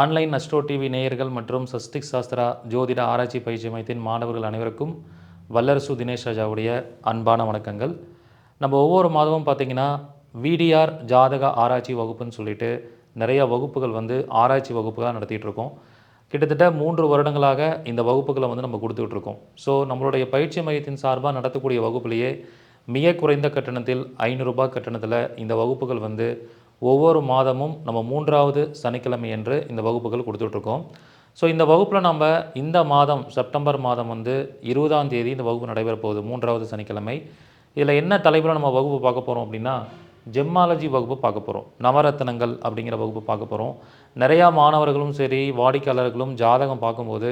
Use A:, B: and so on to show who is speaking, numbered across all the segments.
A: Online astro TV நேயர்கள் மற்றும் சஸ்திக் சாஸ்திரா ஜோதிட ஆராய்ச்சி பயிற்சி மையத்தின் மாணவர்கள் அனைவருக்கும் வல்லரசு தினேஷ் ராஜாவுடைய அன்பான வணக்கங்கள். நம்ம ஒவ்வொரு மாதமும் பார்த்திங்கன்னா விடிஆர் ஜாதக ஆராய்ச்சி வகுப்புன்னு சொல்லிட்டு நிறைய வகுப்புகள் வந்து ஆராய்ச்சி வகுப்புகளாக நடத்திட்டு இருக்கோம் கிட்டத்தட்ட மூன்று வருடங்களாக இந்த வகுப்புகளை வந்து நம்ம கொடுத்துட்ருக்கோம் ஸோ நம்மளுடைய பயிற்சி மையத்தின் சார்பாக நடத்தக்கூடிய வகுப்புலேயே மிக குறைந்த கட்டணத்தில் ஐநூறுரூபா கட்டணத்தில் இந்த வகுப்புகள் வந்து ஒவ்வொரு மாதமும் நம்ம மூன்றாவது சனிக்கிழமை என்று இந்த வகுப்புகள் கொடுத்துட்ருக்கோம். ஸோ இந்த வகுப்பில் நம்ம இந்த மாதம் செப்டம்பர் மாதம் வந்து இருபதாம் தேதி இந்த வகுப்பு நடைபெற போகுது மூன்றாவது சனிக்கிழமை. இதில் என்ன தலைப்பில் நம்ம வகுப்பு பார்க்க போகிறோம் அப்படின்னா ஜெம்மாலஜி வகுப்பு பார்க்க போகிறோம் நவரத்னங்கள் அப்படிங்கிற வகுப்பு பார்க்க போகிறோம் நிறையா மாணவர்களும் சரி வாடிக்கையாளர்களும் ஜாதகம் பார்க்கும்போது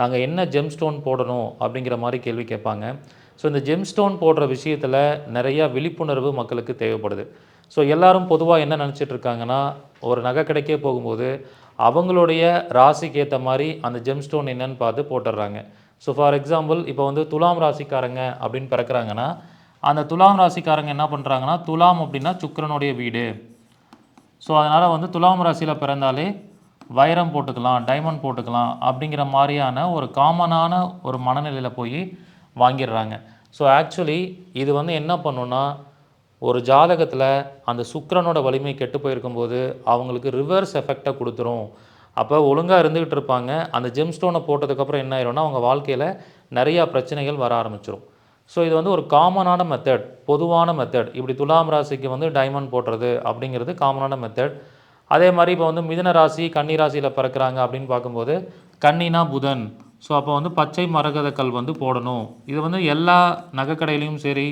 A: நாங்கள் என்ன ஜெம் ஸ்டோன் போடணும் அப்படிங்கிற மாதிரி கேள்வி கேட்பாங்க. ஸோ இந்த ஜெம்ஸ்டோன் போடுற விஷயத்தில் நிறையா விழிப்புணர்வு மக்களுக்கு தேவைப்படுது. ஸோ எல்லாரும் பொதுவாக என்ன நினச்சிட்டு இருக்காங்கன்னா ஒரு நகை கடைக்கே போகும்போது அவங்களுடைய ராசிக்கு ஏற்ற மாதிரி அந்த ஜெம்ஸ்டோன் என்னன்னு பார்த்து போட்டுடுறாங்க. ஸோ ஃபார் எக்ஸாம்பிள் இப்போ வந்து துலாம் ராசிக்காரங்க அப்படின்னு பிறக்கிறாங்கன்னா அந்த துலாம் ராசிக்காரங்க என்ன பண்ணுறாங்கன்னா துலாம் அப்படின்னா சுக்கரனுடைய வீடு. ஸோ அதனால் வந்து துலாம் ராசியில் பிறந்தாலே வைரம் போட்டுக்கலாம் டைமண்ட் போட்டுக்கலாம் அப்படிங்கிற மாதிரியான ஒரு காமனான ஒரு மனநிலையில் போய் வாங்கிடுறாங்க. ஸோ ஆக்சுவலி இது வந்து என்ன பண்ணுன்னா ஒரு ஜாதகத்தில் அந்த சுக்கரனோட வலிமை கெட்டு போயிருக்கும்போது அவங்களுக்கு ரிவர்ஸ் எஃபெக்டை கொடுத்துரும். அப்போ ஒழுங்காக இருந்துக்கிட்டு இருப்பாங்க. அந்த ஜெம் ஸ்டோனை போட்டதுக்கப்புறம் என்ன ஆயிரும்னா அவங்க வாழ்க்கையில் நிறையா பிரச்சனைகள் வர ஆரம்பிச்சிடும் ஸோ இது வந்து ஒரு காமனான மெத்தட் பொதுவான மெத்தட் இப்படி துலாம் ராசிக்கு வந்து டைமண்ட் போடுறது அப்படிங்கிறது காமனான மெத்தட் அதே மாதிரி இப்போ வந்து மிதன ராசி கன்னி ராசியில் பிறக்கிறாங்க அப்படின்னு பார்க்கும்போது கன்னினா புதன். ஸோ அப்போ வந்து பச்சை மரகத கல் வந்து போடணும். இது வந்து எல்லா நகைக்கடையிலையும் சரி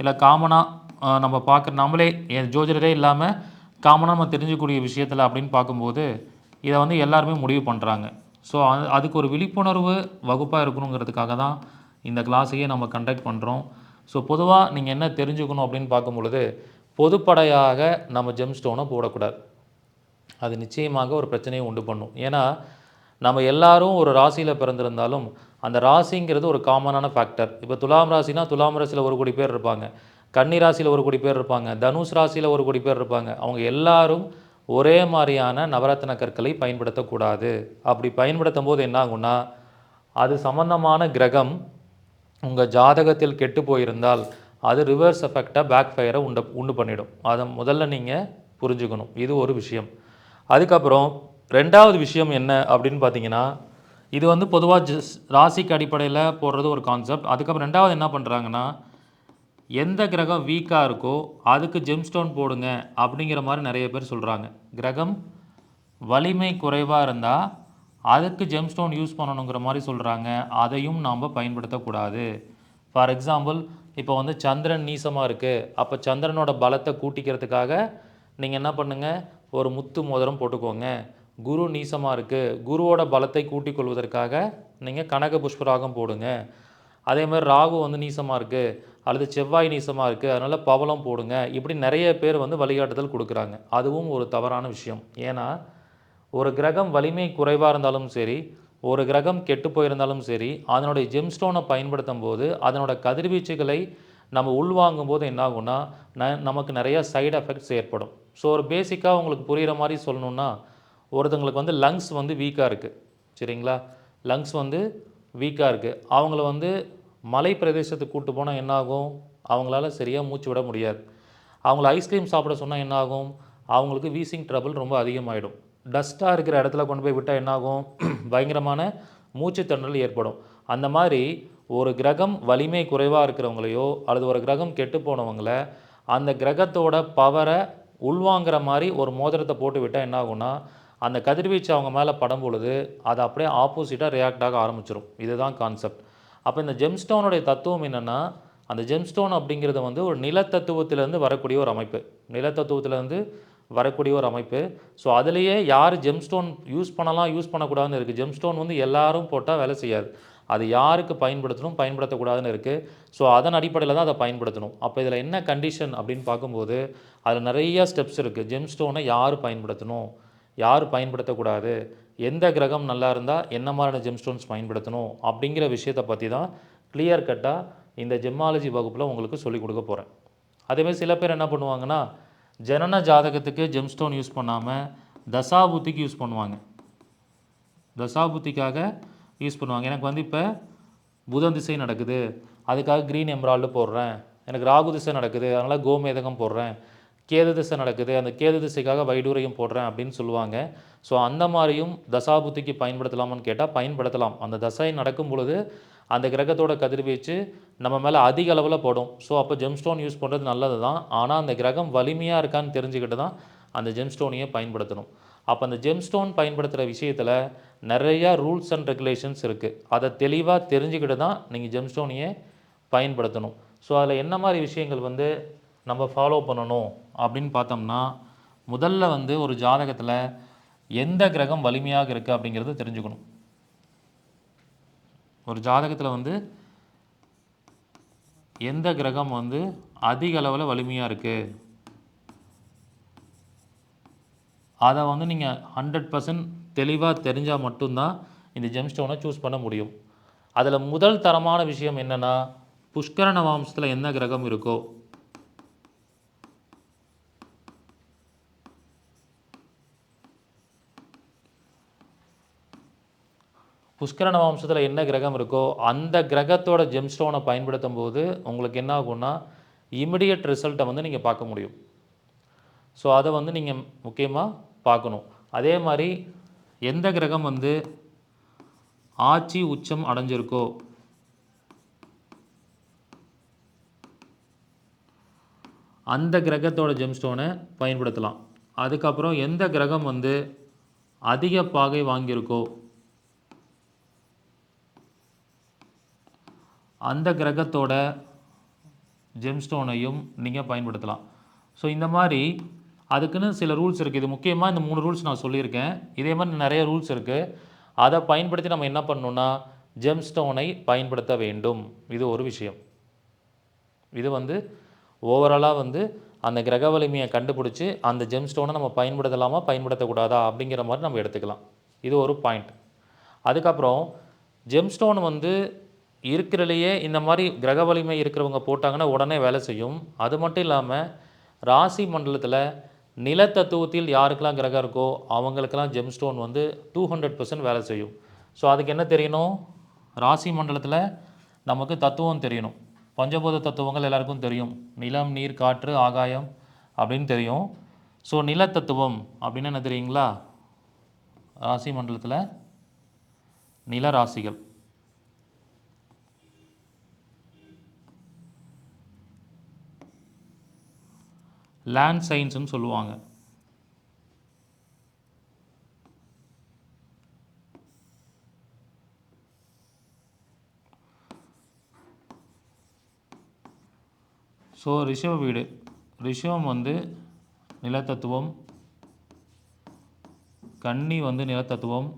A: இல்லை காமனாக நம்ம பார்க்குற நம்மளே என் ஜோதிடரே இல்லாமல் காமனாக நம்ம தெரிஞ்சுக்கூடிய விஷயத்தில் அப்படின்னு பார்க்கும்போது இதை வந்து எல்லாருமே முடிவு பண்ணுறாங்க ஸோ அதுக்கு ஒரு விழிப்புணர்வு வகுப்பாக இருக்கணுங்கிறதுக்காக தான் இந்த கிளாஸையே நம்ம கண்டக்ட் பண்ணுறோம் ஸோ பொதுவாக நீங்கள் என்ன தெரிஞ்சுக்கணும் அப்படின்னு பார்க்கும் பொழுது பொதுப்படையாக நம்ம ஜெம் ஸ்டோனை போடக்கூடாது. அது நிச்சயமாக ஒரு பிரச்சனையை உண்டு பண்ணும். ஏன்னா நம்ம எல்லாரும் ஒரு ராசியில் பிறந்திருந்தாலும் அந்த ராசிங்கிறது ஒரு காமனான ஃபேக்டர் இப்போ துலாம் ராசினா துலாம் ராசியில் ஒரு கோடி பேர் இருப்பாங்க. கன்னி ராசியில் ஒரு கோடி பேர் இருப்பாங்க. தனுஷ் ராசியில் ஒரு கோடி பேர் இருப்பாங்க. அவங்க எல்லாரும் ஒரே மாதிரியான நவரத்ன கற்களை பயன்படுத்தக்கூடாது. அப்படி பயன்படுத்தும் போது என்ன ஆகும்னா அது சம்பந்தமான கிரகம் உங்கள் ஜாதகத்தில் கெட்டு போயிருந்தால் அது ரிவர்ஸ் எஃபெக்டாக பேக் ஃபயரை உண்டு உண்டு பண்ணிடும். அதை முதல்ல நீங்கள் புரிஞ்சுக்கணும். இது ஒரு விஷயம். அதுக்கப்புறம் ரெண்டாவது விஷயம் என்ன அப்படின்னு பார்த்தீங்கன்னா இது வந்து பொதுவாக ஜஸ் ராசிக்கு அடிப்படையில் போடுறது ஒரு கான்செப்ட் அதுக்கப்புறம் ரெண்டாவது என்ன பண்ணுறாங்கன்னா எந்த கிரகம் வீக்காக இருக்கோ அதுக்கு ஜெம்ஸ்டோன் போடுங்க அப்படிங்கிற மாதிரி நிறைய பேர் சொல்கிறாங்க கிரகம் வலிமை குறைவாக இருந்தால் அதுக்கு ஜெம்ஸ்டோன் யூஸ் பண்ணணுங்கிற மாதிரி சொல்கிறாங்க அதையும் நாம் பயன்படுத்தக்கூடாது. ஃபார் எக்ஸாம்பிள் இப்போ வந்து சந்திரன் நீசமாக இருக்குது அப்போ சந்திரனோட பலத்தை கூட்டிக்கிறதுக்காக நீங்கள் என்ன பண்ணுங்கள் ஒரு முத்து மோதிரம் போட்டுக்கோங்க. குரு நீசமாக இருக்குது குருவோட பலத்தை கூட்டிக் கொள்வதற்காக நீங்கள் கனக புஷ்பராகம் போடுங்க. அதே மாதிரி ராகு வந்து நீசமாக இருக்குது அல்லது செவ்வாய் நீசமாக இருக்குது அதனால் பவளம் போடுங்க. இப்படி நிறைய பேர் வந்து வழிகாட்டுதல் கொடுக்குறாங்க. அதுவும் ஒரு தவறான விஷயம். ஏன்னா ஒரு கிரகம் வலிமை குறைவாக இருந்தாலும் சரி ஒரு கிரகம் கெட்டு போயிருந்தாலும் சரி அதனுடைய ஜெம்ஸ்டோனை பயன்படுத்தும் போது அதனோட கதிர்வீச்சுகளை நம்ம உள்வாங்கும் போது என்ன ஆகும்னா ந நமக்கு நிறைய சைடு எஃபெக்ட்ஸ் ஏற்படும். ஸோ ஒரு பேசிக்காக உங்களுக்கு புரிகிற மாதிரி சொல்லணுன்னா ஒருத்தங்களுக்கு வந்து லங்ஸ் வந்து வீக்காக இருக்குது சரிங்களா? லங்ஸ் வந்து வீக்காக இருக்குது அவங்கள வந்து மலை பிரதேசத்துக்கு கூட்டு போனால் என்னாகும்? அவங்களால சரியாக மூச்சு விட முடியாது. அவங்கள ஐஸ்கிரீம் சாப்பிட சொன்னால் என்னாகும்? அவங்களுக்கு வீசிங் ட்ரபிள் ரொம்ப அதிகமாகிடும் டஸ்ட்டாக இருக்கிற இடத்துல கொண்டு போய் விட்டால் என்னாகும்? பயங்கரமான மூச்சு திணறல் ஏற்படும். அந்த மாதிரி ஒரு கிரகம் வலிமை குறைவாக இருக்கிறவங்களையோ அல்லது ஒரு கிரகம் கெட்டு போனவங்கள அந்த கிரகத்தோட பவரை உள்வாங்கிற மாதிரி ஒரு மோதிரத்தை போட்டு விட்டால் என்ன ஆகும்னா அந்த கதிர்வீச்சு அவங்க மேலே படும் பொழுது அது அப்படியே ஆப்போசிட்டாக ரியாக்ட் ஆக ஆரம்பிச்சிடும் இதுதான் கான்செப்ட் அப்போ இந்த ஜெம்ஸ்டோனுடைய தத்துவம் என்னென்னா அந்த ஜெம்ஸ்டோன் அப்படிங்கிறது வந்து ஒரு நிலத்தத்துவத்திலேருந்து வரக்கூடிய ஒரு அமைப்பு. நிலத்தத்துவத்திலேருந்து வரக்கூடிய ஒரு அமைப்பு. ஸோ அதுலேயே யார் ஜெம்ஸ்டோன் யூஸ் பண்ணலாம் யூஸ் பண்ணக்கூடாதுன்னு இருக்குது ஜெம்ஸ்டோன் வந்து எல்லாரும் போட்டால் வேலை செய்யாது. அது யாருக்கு பயன்படுத்தணும் பயன்படுத்தக்கூடாதுன்னு இருக்குது ஸோ அதன் அடிப்படையில் தான் அதை பயன்படுத்தணும். அப்போ இதில் என்ன கண்டிஷன் அப்படின்னு பார்க்கும்போது அதில் நிறைய ஸ்டெப்ஸ் இருக்குது ஜெம்ஸ்டோனை யார் பயன்படுத்தணும்? யார் பயன்படுத்தக்கூடாது. எந்த கிரகம் நல்லா இருந்தால் என்ன மாதிரியான ஜெம்ஸ்டோன்ஸ் பயன்படுத்தணும் அப்படிங்கிற விஷயத்தை பற்றி தான் கிளியர் கட்டாக இந்த ஜெம்மாலஜி வகுப்பில் உங்களுக்கு சொல்லிக் கொடுக்க போகிறேன் அதேமாதிரி சில பேர் என்ன பண்ணுவாங்கன்னா ஜனன ஜாதகத்துக்கு ஜெம்ஸ்டோன் யூஸ் பண்ணாமல் தசாபுத்திக்கு யூஸ் பண்ணுவாங்க. தசாபுத்திக்காக யூஸ் பண்ணுவாங்க. எனக்கு வந்து இப்போ புதன் திசை நடக்குது. அதுக்காக க்ரீன் எம்ராய்டு போடுறேன். எனக்கு ராகு திசை நடக்குது. அதனால் கோமேதகம் போடுறேன். கேது திசை நடக்குது அந்த கேது திசைக்காக வைடூரையும் போடுறேன் அப்படின்னு சொல்லுவாங்க. ஸோ அந்த மாதிரியும் தசாபுத்திக்கு பயன்படுத்தலாமான்னு கேட்டால் பயன்படுத்தலாம். அந்த தசை நடக்கும் பொழுது அந்த கிரகத்தோட கதிர்வீச்சு நம்ம மேலே அதிக அளவில் போடும். ஸோ அப்போ ஜெம்ஸ்டோன் யூஸ் பண்ணுறது நல்லது தான் ஆனால் அந்த கிரகம் வலிமையாக இருக்கான்னு தெரிஞ்சுக்கிட்டு தான் அந்த ஜெம்ஸ்டோனையே பயன்படுத்தணும். அப்போ அந்த ஜெம்ஸ்டோன் பயன்படுத்துகிற விஷயத்தில் நிறையா ரூல்ஸ் அண்ட் ரெகுலேஷன்ஸ் இருக்குது அதை தெளிவாக தெரிஞ்சுக்கிட்டு தான் நீங்கள் ஜெம்ஸ்டோனையே பயன்படுத்தணும். ஸோ அதில் என்ன மாதிரி விஷயங்கள் வந்து நம்ம ஃபாலோ பண்ணணும் அப்படின்னு பார்த்தோம்னா முதல்ல வந்து ஒரு ஜாதகத்தில் எந்த கிரகம் வலிமையாக இருக்குது அப்படிங்கிறத தெரிஞ்சுக்கணும். ஒரு ஜாதகத்தில் வந்து எந்த கிரகம் வந்து அதிக அளவில் வலிமையாக இருக்குது அதை வந்து நீங்கள் ஹண்ட்ரட் பர்சன்ட் தெளிவாக தெரிஞ்சால் மட்டும்தான் இந்த ஜெம்ஸ்டோனை சூஸ் பண்ண முடியும். அதில் முதல் தரமான விஷயம் என்னென்னா புஷ்கரண வம்சத்தில் என்ன கிரகம் இருக்கோ புஷ்கரண வம்சத்தில் என்ன கிரகம் இருக்கோ அந்த கிரகத்தோட ஜெம்ஸ்டோனை பயன்படுத்தும் போது உங்களுக்கு என்ன ஆகும்னா இமிடியட் ரிசல்ட்டை வந்து நீங்கள் பார்க்க முடியும். ஸோ அதை வந்து நீங்கள் முக்கியமாக பார்க்கணும். அதே மாதிரி எந்த கிரகம் வந்து ஆட்சி உச்சம் அடைஞ்சிருக்கோ அந்த கிரகத்தோட ஜெம்ஸ்டோனை பயன்படுத்தலாம். அதுக்கப்புறம் எந்த கிரகம் வந்து அதிக பாகை வாங்கியிருக்கோ அந்த கிரகத்தோட ஜெம்ஸ்டோனையும் நீங்கள் பயன்படுத்தலாம். ஸோ இந்த மாதிரி அதுக்குன்னு சில ரூல்ஸ் இருக்குது இது முக்கியமாக இந்த மூணு ரூல்ஸ் நான் சொல்லியிருக்கேன். இதே மாதிரி நிறைய ரூல்ஸ் இருக்குது அதை பயன்படுத்தி நம்ம என்ன பண்ணணும்னா ஜெம்ஸ்டோனை பயன்படுத்த வேண்டும். இது ஒரு விஷயம். இது வந்து ஓவராலாக வந்து அந்த கிரக வலிமையை கண்டுபிடிச்சி அந்த ஜெம்ஸ்டோனை நம்ம பயன்படுத்தலாமா பயன்படுத்தக்கூடாதா அப்படிங்கிற மாதிரி நம்ம எடுத்துக்கலாம். இது ஒரு பாயிண்ட் அதுக்கப்புறம் ஜெம்ஸ்டோன் வந்து இருக்கிறதுலையே இந்த மாதிரி கிரக வலிமை இருக்கிறவங்க போட்டாங்கன்னா உடனே வேலை செய்யும். அது மட்டும் இல்லாமல் ராசி மண்டலத்தில் நிலத்தத்துவத்தில் யாருக்கெல்லாம் கிரகம் இருக்கோ அவங்களுக்கெல்லாம் ஜெம்ஸ்டோன் வந்து டூ ஹண்ட்ரட் பர்சன்ட் வேலை செய்யும். ஸோ அதுக்கு என்ன தெரியணும்? ராசி மண்டலத்தில் நமக்கு தத்துவம் தெரியணும். பஞ்சபூத தத்துவங்கள் எல்லாருக்கும் தெரியும். நிலம் நீர் காற்று ஆகாயம் அப்படின்னு தெரியும். ஸோ நிலத்தத்துவம் அப்படின்னு என்ன தெரியுங்களா? ராசி மண்டலத்தில் நில ராசிகள் லேண்ட் சயின்ஸ்னு சொல்லுவாங்க. ஸோ ரிஷவ வீடு. ரிஷவம் வந்து நிலத்தத்துவம். கன்னி வந்து நிலத்தத்துவம்.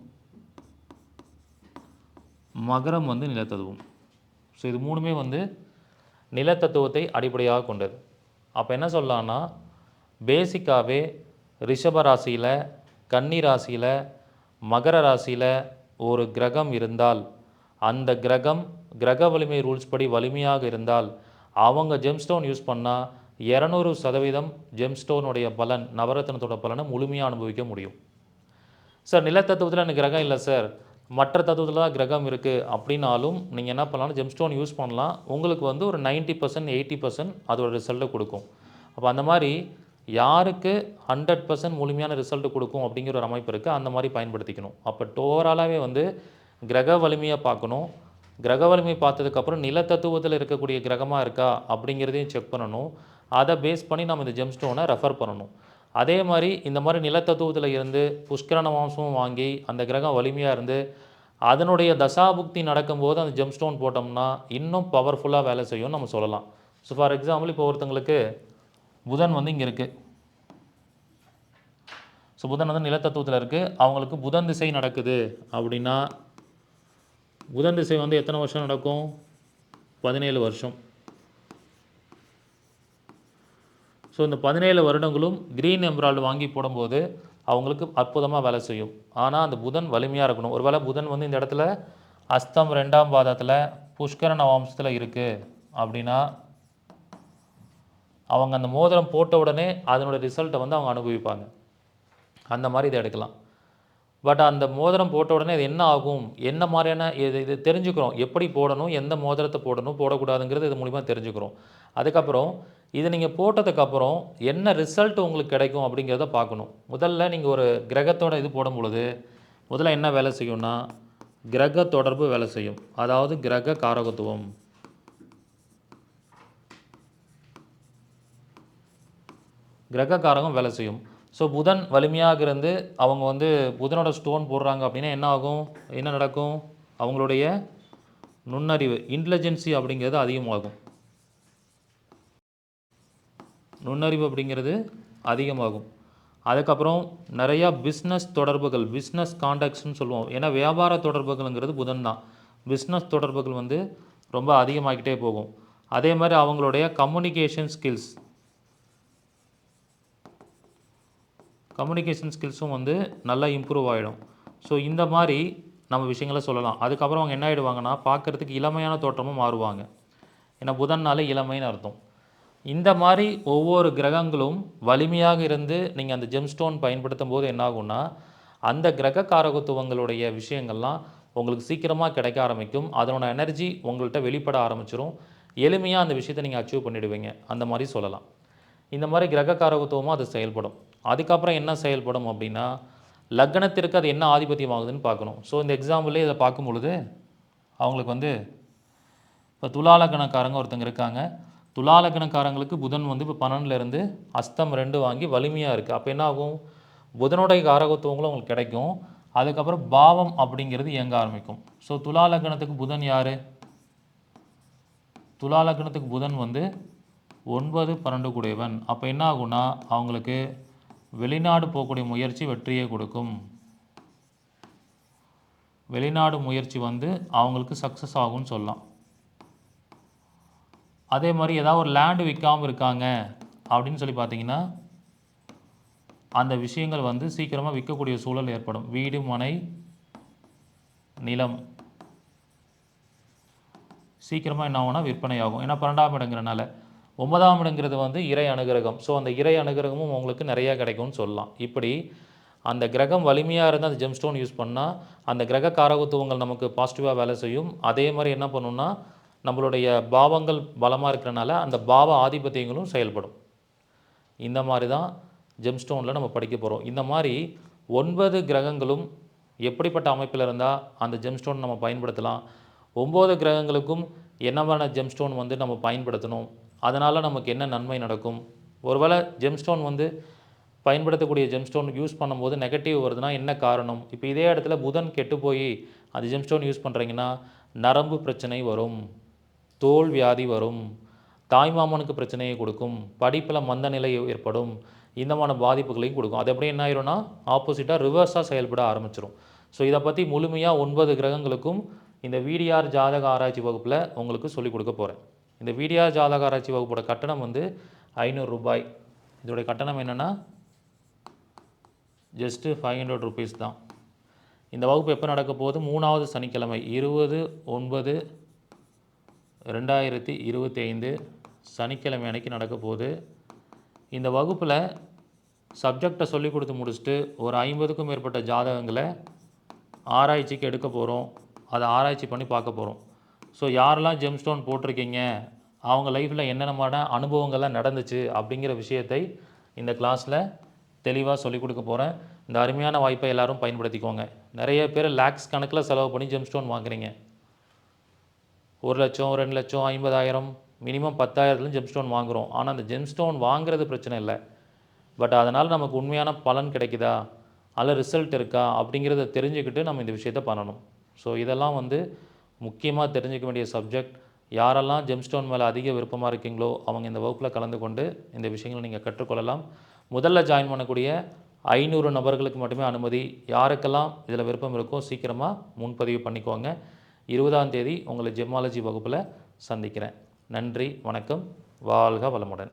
A: மகரம் வந்து நிலத்தத்துவம். ஸோ இது மூணுமே வந்து நிலத்தத்துவத்தை அடிப்படையாக கொண்டது. அப்போ என்ன சொல்லலான்னா பேசிக்காகவே ரிஷப ராசியில் கன்னி ராசியில் மகர ராசியில் ஒரு கிரகம் இருந்தால் அந்த கிரகம் கிரக வலிமை ரூல்ஸ் படி வலிமையாக இருந்தால் அவங்க ஜெம்ஸ்டோன் யூஸ் பண்ணால் இரநூறு சதவீதம் ஜெம்ஸ்டோனுடைய பலன் நவரத்னத்தோட பலனை முழுமையாக அனுபவிக்க முடியும். சார் நிலத்தத்துவத்தில் எனக்கு கிரகம் இல்லை சார் மற்ற தத்துவத்தில் தான் கிரகம் இருக்குது அப்படின்னாலும் நீங்கள் என்ன பண்ணலாம் ஜெம்ஸ்டோன் யூஸ் பண்ணலாம். உங்களுக்கு வந்து ஒரு 90% பர்சன்ட் எயிட்டி பர்சன்ட் அதோட ரிசல்ட்டை கொடுக்கும். அப்போ அந்த மாதிரி யாருக்கு ஹண்ட்ரட் பர்சன்ட் முழுமையான ரிசல்ட் கொடுக்கும் அப்படிங்கிற ஒரு அமைப்பு இருக்குது அந்த மாதிரி பயன்படுத்திக்கணும். அப்போ டோவராலாகவே வந்து கிரக வலிமையை பார்க்கணும். கிரக வலிமை பார்த்ததுக்கப்புறம் நிலத்தத்துவத்தில் இருக்கக்கூடிய கிரகமாக இருக்கா அப்படிங்கிறதையும் செக் பண்ணணும். அதை பேஸ் பண்ணி நம்ம இந்த ஜெம்ஸ்டோனை ரெஃபர் பண்ணணும். அதே மாதிரி இந்த மாதிரி நிலத்தத்துவத்தில் இருந்து புஷ்கரண மாம்சமும் வாங்கி அந்த கிரகம் வலிமையாக இருந்து அதனுடைய தசாபுக்தி நடக்கும்போது அந்த ஜெம்ஸ்டோன் போட்டோம்னா இன்னும் பவர்ஃபுல்லாக வேலை செய்யும்னு நம்ம சொல்லலாம். ஸோ ஃபார் எக்ஸாம்பிள் இப்போ ஒருத்தங்களுக்கு புதன் வந்து இங்கே இருக்குது ஸோ புதன் வந்து நிலத்தத்துவத்தில் இருக்குது அவங்களுக்கு புதன் திசை நடக்குது அப்படின்னா புதன் திசை வந்து எத்தனை வருஷம் நடக்கும்? பதினேழு வருஷம். ஸோ இந்த பதினேழு வருடங்களும் க்ரீன் எம்ப்ராய்டு வாங்கி போடும்போது அவங்களுக்கு அற்புதமாக வேலை செய்யும். ஆனால் அந்த புதன் வலிமையாக இருக்கணும். ஒருவேளை புதன் வந்து இந்த இடத்துல அஸ்தம் ரெண்டாம் பாதத்தில் புஷ்கர நவாம்சத்தில் இருக்குது அப்படின்னா அவங்க அந்த மோதிரம் போட்ட உடனே அதனோட ரிசல்ட்டை வந்து அவங்க அனுபவிப்பாங்க. அந்த மாதிரி இதை எடுக்கலாம். பட் அந்த மோதிரம் போட்ட உடனே இது என்ன ஆகும்? என்ன மாதிரியான இது இது தெரிஞ்சுக்கிறோம். எப்படி போடணும்? எந்த மோதிரத்தை போடணும்? போடக்கூடாதுங்கிறது இது மூலிமா தெரிஞ்சுக்கிறோம். அதுக்கப்புறம் இது நீங்கள் போட்டதுக்கப்புறம் என்ன ரிசல்ட் உங்களுக்கு கிடைக்கும் அப்படிங்கிறத பார்க்கணும். முதல்ல நீங்கள் ஒரு கிரகத்தோட இது போடும் பொழுது முதல்ல என்ன வேலை செய்யும்னா கிரக தொடர்பு வேலை செய்யும். அதாவது கிரக காரகத்துவம். கிரகக்காரங்கும் வேலை செய்யும். ஸோ புதன் வலிமையாக இருந்து அவங்க வந்து புதனோட ஸ்டோன் போடுறாங்க அப்படின்னா என்ன ஆகும்? என்ன நடக்கும்? அவங்களுடைய நுண்ணறிவு இன்டெலிஜென்சி அப்படிங்கிறது அதிகமாகும். நுண்ணறிவு அப்படிங்கிறது அதிகமாகும். அதுக்கப்புறம் நிறையா பிஸ்னஸ் தொடர்புகள் பிஸ்னஸ் காண்டாக்ட்ஸ்னு சொல்லுவோம். ஏன்னா வியாபார தொடர்புகள்ங்கிறது புதன் தான். பிஸ்னஸ் தொடர்புகள் வந்து ரொம்ப அதிகமாகிட்டே போகும். அதே மாதிரி அவங்களுடைய கம்யூனிகேஷன் ஸ்கில்ஸ் கம்யூனிகேஷன் ஸ்கில்ஸும் வந்து நல்லா இம்ப்ரூவ் ஆகிடும் ஸோ இந்த மாதிரி நம்ம விஷயங்களை சொல்லலாம். அதுக்கப்புறம் அவங்க என்ன ஆகிடுவாங்கன்னா பார்க்குறதுக்கு இளமையான தோற்றமும் மாறுவாங்க. ஏன்னா புதன்னாலே இளமைன்னு அர்த்தம். இந்த மாதிரி ஒவ்வொரு கிரகங்களும் வலிமையாக இருந்து நீங்கள் அந்த ஜெம்ஸ்டோன் பயன்படுத்தும் போது என்னாகும்னா அந்த கிரக காரகத்துவங்களுடைய விஷயங்கள்லாம் உங்களுக்கு சீக்கிரமாக கிடைக்க ஆரம்பிக்கும். அதனோட எனர்ஜி உங்கள்கிட்ட வெளிப்பட ஆரம்பிச்சிடும் எளிமையாக அந்த விஷயத்தை நீங்கள் அச்சீவ் பண்ணிவிடுவீங்க அந்த மாதிரி சொல்லலாம். இந்த மாதிரி கிரக காரகத்துவமாக அது செயல்படும். அதுக்கப்புறம் என்ன செயல்படும் அப்படின்னா லக்னத்திற்கு அது என்ன ஆதிபத்தியம் ஆகுதுன்னு பார்க்கணும். ஸோ இந்த எக்ஸாம்பிளே இதை பார்க்கும் பொழுது அவங்களுக்கு வந்து இப்போ துலாலக்கணக்காரங்க ஒருத்தங்க இருக்காங்க. துலாலக்கணக்காரங்களுக்கு புதன் வந்து இப்போ பன்னெண்டுலேருந்து அஸ்தம் ரெண்டு வாங்கி வலிமையாக இருக்குது அப்போ என்ன ஆகும்? புதனுடைய காரகத்துவங்களும் உங்களுக்கு கிடைக்கும். அதுக்கப்புறம் பாவம் அப்படிங்கிறது இயங்க ஆரம்பிக்கும். ஸோ துலாலக்கணத்துக்கு புதன் யார்? துலாலக்கணத்துக்கு புதன் வந்து ஒன்பது பன்னெண்டு குடையவன். அப்போ என்ன ஆகும்னா அவங்களுக்கு வெளிநாடு போகக்கூடிய முயற்சி வெற்றியை கொடுக்கும். வெளிநாடு முயற்சி வந்து அவங்களுக்கு சக்ஸஸ் ஆகும்னு சொல்லலாம். அதே மாதிரி ஏதாவது ஒரு லேண்டு விற்காமல் இருக்காங்க அப்படின்னு சொல்லி பார்த்தீங்கன்னா அந்த விஷயங்கள் வந்து சீக்கிரமாக விற்கக்கூடிய சூழல் ஏற்படும். வீடு மனை நிலம். சீக்கிரமாக என்ன ஆகும்னா விற்பனை ஆகும் ஏன்னா பன்னெண்டாம் இடங்கிறனால ஒன்பதாம் இடங்கிறது வந்து இறை அனுகிரகம். ஸோ அந்த இறை அனுகிரகமும் உங்களுக்கு நிறையா கிடைக்கும்னு சொல்லலாம். இப்படி அந்த கிரகம் வலிமையாக இருந்தால் அந்த ஜெம்ஸ்டோன் யூஸ் பண்ணால் அந்த கிரக காரகத்துவங்கள் நமக்கு பாசிட்டிவாக வேலை செய்யும். அதே மாதிரி என்ன பண்ணுன்னா நம்மளுடைய பாவங்கள் பலமாக இருக்கிறனால அந்த பாவ ஆதிபத்தியங்களும் செயல்படும். இந்த மாதிரி தான் ஜெம்ஸ்டோனில் நம்ம படிக்க போகிறோம் இந்த மாதிரி ஒன்பது கிரகங்களும் எப்படிப்பட்ட அமைப்பில் இருந்தால் அந்த ஜெம்ஸ்டோன் நம்ம பயன்படுத்தலாம். ஒம்பது கிரகங்களுக்கும் என்னவான ஜெம்ஸ்டோன் வந்து நம்ம பயன்படுத்தணும்? அதனால் நமக்கு என்ன நன்மை நடக்கும்? ஒருவேளை ஜெம்ஸ்டோன் வந்து பயன்படுத்தக்கூடிய ஜெம்ஸ்டோன் யூஸ் பண்ணும்போது நெகட்டிவ் வருதுன்னா என்ன காரணம்? இப்போ இதே இடத்துல புதன் கெட்டு போய் அந்த ஜெம்ஸ்டோன் யூஸ் பண்ணுறீங்கன்னா நரம்பு பிரச்சனை வரும் தோல் வியாதி வரும் தாய்மாமனுக்கு பிரச்சனையை கொடுக்கும் படிப்பில் மந்த நிலை ஏற்படும் இந்த மாதிரி பாதிப்புகளையும் கொடுக்கும். அது எப்படி என்ன ஆயிரும்னா ஆப்போசிட்டாக ரிவர்ஸாக செயல்பட ஆரம்பிச்சிடும் ஸோ இதை பற்றி முழுமையாக ஒன்பது கிரகங்களுக்கும் இந்த விடிஆர் ஜாதக ஆராய்ச்சி வகுப்பில் உங்களுக்கு சொல்லிக் கொடுக்க போகிறேன் இந்த வீடியா ஜாதக ஆராய்ச்சி வகுப்போட கட்டணம் வந்து ஐநூறு ரூபாய். இதோடைய கட்டணம் என்னென்னா ஜஸ்ட்டு ஃபைவ் ஹண்ட்ரட் ருபீஸ் தான். இந்த வகுப்பு எப்போ நடக்க போகுது? மூணாவது சனிக்கிழமை இருபது ஒன்பது ரெண்டாயிரத்தி இருபத்தி ஐந்து சனிக்கிழமை அன்னைக்கு நடக்க போகுது. இந்த வகுப்பில் சப்ஜெக்டை சொல்லி கொடுத்து முடிச்சுட்டு ஒரு ஐம்பதுக்கும் மேற்பட்ட ஜாதகங்களை ஆராய்ச்சிக்கு எடுக்க போகிறோம் அதை ஆராய்ச்சி பண்ணி பார்க்க போகிறோம் ஸோ யாரெல்லாம் ஜெம்ஸ்டோன் போட்டிருக்கீங்க? அவங்க லைஃப்பில் என்னென்னமான அனுபவங்கள்லாம் நடந்துச்சு அப்படிங்கிற விஷயத்தை இந்த கிளாஸில் தெளிவாக சொல்லிக் கொடுக்க போகிறேன் இந்த அருமையான வாய்ப்பை எல்லாரும் பயன்படுத்திக்கோங்க. நிறைய பேர் லேக்ஸ் கணக்கில் செலவு பண்ணி ஜெம்ஸ்டோன் வாங்குறீங்க. ஒரு லட்சம் ரெண்டு லட்சம் ஐம்பதாயிரம் மினிமம் பத்தாயிரத்துலையும் ஜெம்ஸ்டோன் வாங்குகிறோம் ஆனால் அந்த ஜெம் ஸ்டோன் வாங்குறது பிரச்சனை இல்லை. பட் அதனால் நமக்கு உண்மையான பலன் கிடைக்குதா? அதில் ரிசல்ட் இருக்கா? அப்படிங்கிறத தெரிஞ்சுக்கிட்டு நம்ம இந்த விஷயத்த பண்ணணும். ஸோ இதெல்லாம் வந்து முக்கியமாக தெரிஞ்சுக்க வேண்டிய சப்ஜெக்ட் யாரெல்லாம் ஜெம்ஸ்டோன் மேலே அதிக விருப்பமாக இருக்கீங்களோ அவங்க இந்த வகுப்பில் கலந்து கொண்டு இந்த விஷயங்களை நீங்கள் கற்றுக்கொள்ளலாம். முதல்ல ஜாயின் பண்ணக்கூடிய ஐநூறு நபர்களுக்கு மட்டுமே அனுமதி. யாருக்கெல்லாம் இதில் விருப்பம் இருக்கோ சீக்கிரமாக முன்பதிவு பண்ணிக்கோங்க. இருபதாம் தேதி உங்களை ஜெமாலஜி வகுப்பில் சந்திக்கிறேன். நன்றி வணக்கம். வாழ்க வளமுடன்.